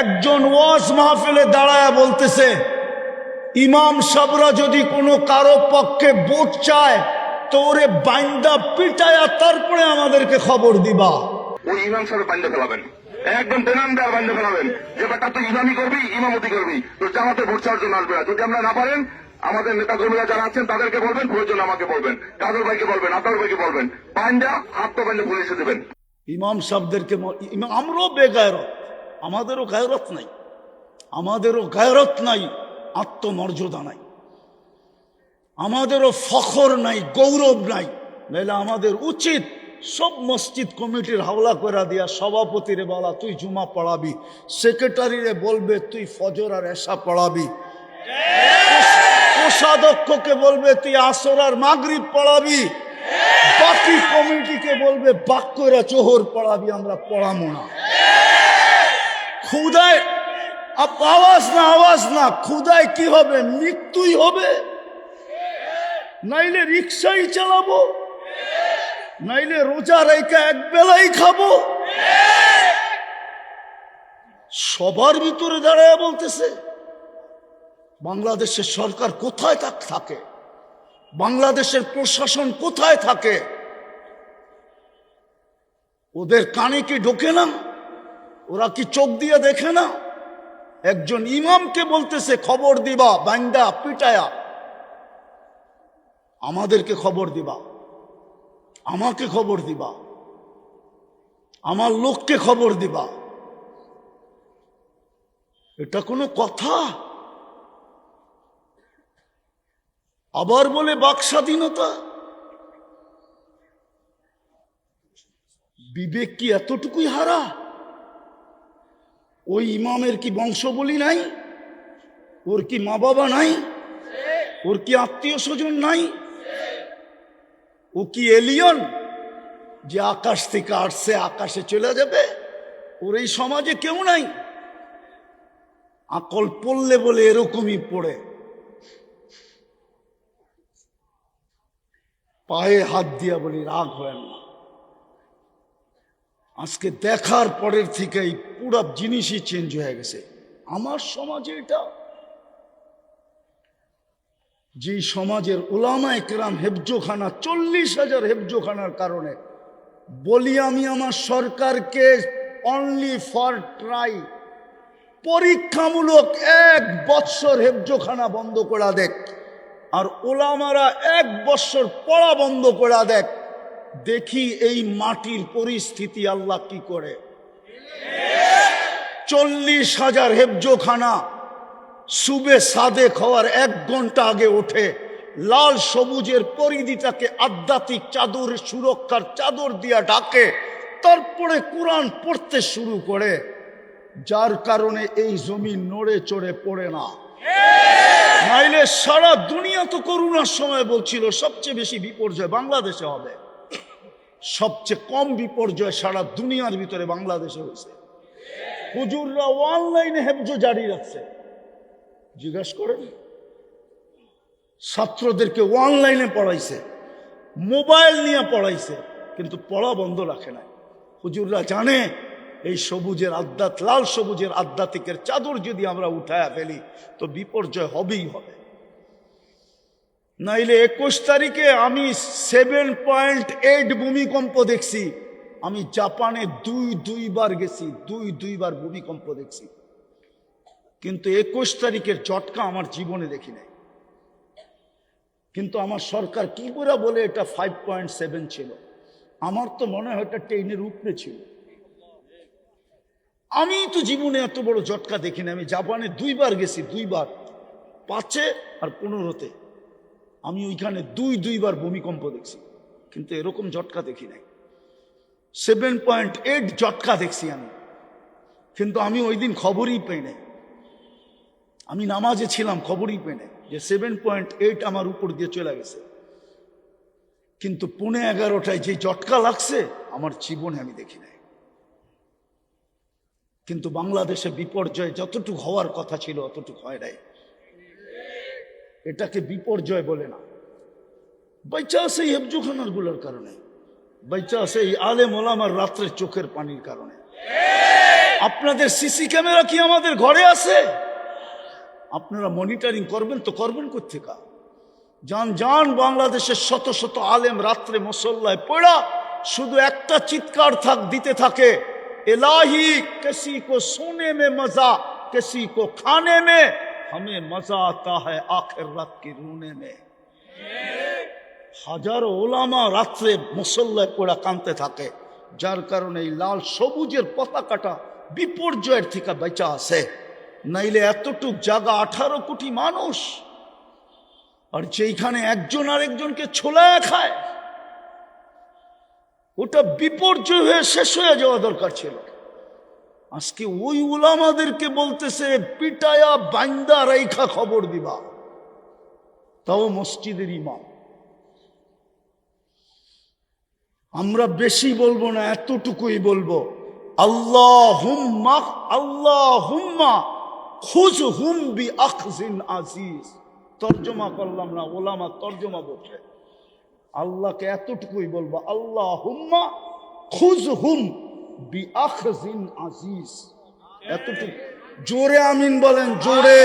একজন ওয়াজ মাহফিলে দাঁড়ায় বলতেছে ইমাম সাবরা যদি কোনো কারও পক্ষে ভোট চায় তো ওরে বাইন্দা পিটায়া তারপরে আমাদেরকে খবর দিবা। ওই ইমাম সাহেব বান্ধে ফেলাবেন। একদম বেনামদার বান্ধে ফেলাবেন যে বেটা তুই ইমামি করবি ইমামতি করবি। তো জামাতে ভোট চাওয়ার জন্য আসবে না। যদি আমরা না পারেন আমাদের নেতা কর্মীরা যারা আছেন তাদেরকে বলবেন প্রয়োজন আমাকে বলবেন। কাজল ভাইকে বলবেন আপনার ভাইকে বলবেন। বান্ধা হাত তো বান্ধে পুলিশে দেবেন। ইমাম সাহেবদেরকে আমরাও বেগায়রত আমাদেরও গায়রত নাই, আমাদেরও গায়রত নাই, আত্মমর্যাদা নাই, আমাদেরও ফখর নাই, গৌরব নাই। নাইলে আমাদের উচিত সব মসজিদ কমিটির হাওলা করে দিয়া, সভাপতিরে বলা, তুই জুমা পড়াবি, সেক্রেটারিরে বলবে, তুই ফজর আর এসা পড়াবি। কোষাধ্যক্ষকে বলবে, তুই আসর আর মাগরিব পড়াবি। বাকি কমিটিকে বলবে বাক্যরা চোহর পড়াবি, আমরা পড়াবো না। আপ- আওয়াজ না আওয়াজ না খুদায় কি হবে? মৃত্যুই হবে। নাইলে রিক্সাই চালাবো। নাইলে রোজা রেখা এক বেলাই খাব। সবার ভিতরে দাঁড়ায় বলতেছে, বাংলাদেশের সরকার কোথায় থাকে? বাংলাদেশের প্রশাসন কোথায় থাকে? ওদের কানে কি ঢোকে না? ওরা কি চোখ দিয়ে দেখে না? একজন ইমামকে বলতেছে, খবর দিবা, বান্দা, পিটায়া। আমাদেরকে খবর দিবা। আমাকে খবর দিবা। আমার লোককে খবর দিবা। এটা কোনো কথা? আবার বলে বাক স্বাধীনতা? বিবেক কি এতটুকুই হারা? ওই ইমামের কি বংশ বলি নাই? ওর কি মা বাবা নাই? ওর কি আত্মীয় স্বজন নাই? ও কি এলিয়ন যে আকাশ থেকে আসছে, আকাশে চলে যাবে? ওর এই সমাজে কেউ নাই। আকল পড়লে বলে এরকমই পড়ে। পায়ে হাত দিয়া বলি, রাগ হয় না। আজকে দেখার পরের থেকে এই পুরো জিনিসই চেঞ্জ হয়ে গেছে। আমার সমাজে এটা, যে সমাজের ওলামা একরাম হেফজোখানা, চল্লিশ হাজার হেফজোখানার কারণে বলি আমি আমার সরকারকে অনলি ফর ট্রাই পরীক্ষামূলক এক বৎসর হেফজোখানা বন্ধ করা দেখ, আর ওলামারা এক বৎসর পড়া বন্ধ করা দেখ। দেখি এই মাটির পরিস্থিতি আল্লাহ কি করে? চল্লিশ হাজার হেফজোখানা সুবে সাদে খাওয়ার এক ঘণ্টা আগে ওঠে। লাল সবুজের পরিধিটাকে আধ্যাত্মিক চাদর, সুরক্ষার চাদর দিয়া ডাকে তারপরে কোরআন পড়তে শুরু করে। যার কারণে এই জমি নড়ে চড়ে পড়ে না। নাইলে সারা দুনিয়া তো করোনার সময় বলছিল, সবচেয়ে বেশি বিপর্যয় বাংলাদেশে হবে। সবচেয়ে কম বিপর্যয় সারা দুনিয়ার ভিতরে বাংলাদেশে হয়েছে। হুজুররা অনলাইনে হেফজ জারি রাখছে। জিজ্ঞেস করেন, ছাত্রদেরকে অনলাইনে পড়াইছে মোবাইল নিয়ে পড়াইছে, কিন্তু পড়া বন্ধ রাখে নাই। হুজুররা জানে, এই সবুজের আধ্যাত্ম লাল সবুজের আধ্যাত্মিকের চাদর যদি আমরা উঠায় ফেলি, তো বিপর্যয় হবেই হবে। নাইলে একুশ তারিখে আমি সেভেন পয়েন্ট এইট ভূমিকম্প দেখছি। আমি জাপানে দুই, দুইবার গেছি, দুই, দুইবার ভূমিকম্প দেখছি। কিন্তু একুশ তারিখের চটকা আমার জীবনে দেখি নাই। কিন্তু আমার সরকার কি করে বলে এটা ফাইভ পয়েন্ট সেভেন ছিল? আমার তো মনে হয় এটা টেনের উপরে ছিল। আমি তো জীবনে এত বড় জটকা দেখিনি। আমি জাপানে দুইবার গেছি, দুইবার, পাঁচে আর পনেরোতে। আমি ওইখানে দুই, দুইবার ভূমিকম্প দেখছি। কিন্তু এরকম জটকা দেখি নাই। সেভেন পয়েন্ট এইট জটকা দেখছি আমি। কিন্তু আমি ওই দিন খবরই পেই নাই। আমি নামাজে ছিলাম, খবরই পেই নাই যে সেভেন পয়েন্ট এইট আমার উপর দিয়ে চলে গেছে। কিন্তু পুনে এগারোটায় যে জটকা লাগছে, আমার জীবনে আমি দেখি নাই। কিন্তু বাংলাদেশে বিপর্যয় যতটুকু হওয়ার কথা ছিল, অতটুকু হয় নাই। এটাকে বিপর্যয় বলে না। বাইচা আছে এই হেফজুখানারগুলোর কারণে বাইচা আছে এই আলে মোলামার রাত্রের চোখের পানির কারণে। আপনাদের সিসি ক্যামেরা কি আমাদের ঘরে আছে? আপনারা মনিটরিং করবেন তো করবেন কোথেকা যান যান বাংলাদেশের শত শত আলেম রাত্রে মোসল্লায় পড়া, শুধু একটা চিৎকার থাক, দিতে থাকে, এলাহি কেসি কো সোনে মে মজা কেসি কো খানে মে हमें मजा आता है आखिर रात की रोने में হাজারো ওলামা রাত্রে মুসল্লায় পড়া কানতে থাকে যার কারণে এই লাল সবুজের পতাকাটা বিপর্যয়ের থেকে বেঁচা আছে নাইলে এতটুক জায়গা আঠারো কোটি মানুষ আর যেইখানে একজন আরেকজনকে ছোলায় খায় ওটা বিপর্যয় হয়ে শেষ হয়ে যাওয়া দরকার ছিল আজকে ওই ওলামাদেরকে বলতেছে, পিটায়া বান্দা রাইখা খবর দিবা। তাও মসজিদের ইমাম। আমরা বেশি বলব না, এতটুকুই বলব। আল্লাহ হুম্মা আল্লাহ হুম্মা খুজ হুম বি আখজিন আজিজ। তর্জমা করলাম না ওলামা তর্জমা বলছে। আল্লাহকে এতটুকুই বলব আল্লাহ হুম্মা খুজ হুম বি আখজিন আজিজ। এতটুকু। জোরে আমিন বলেন জোরে।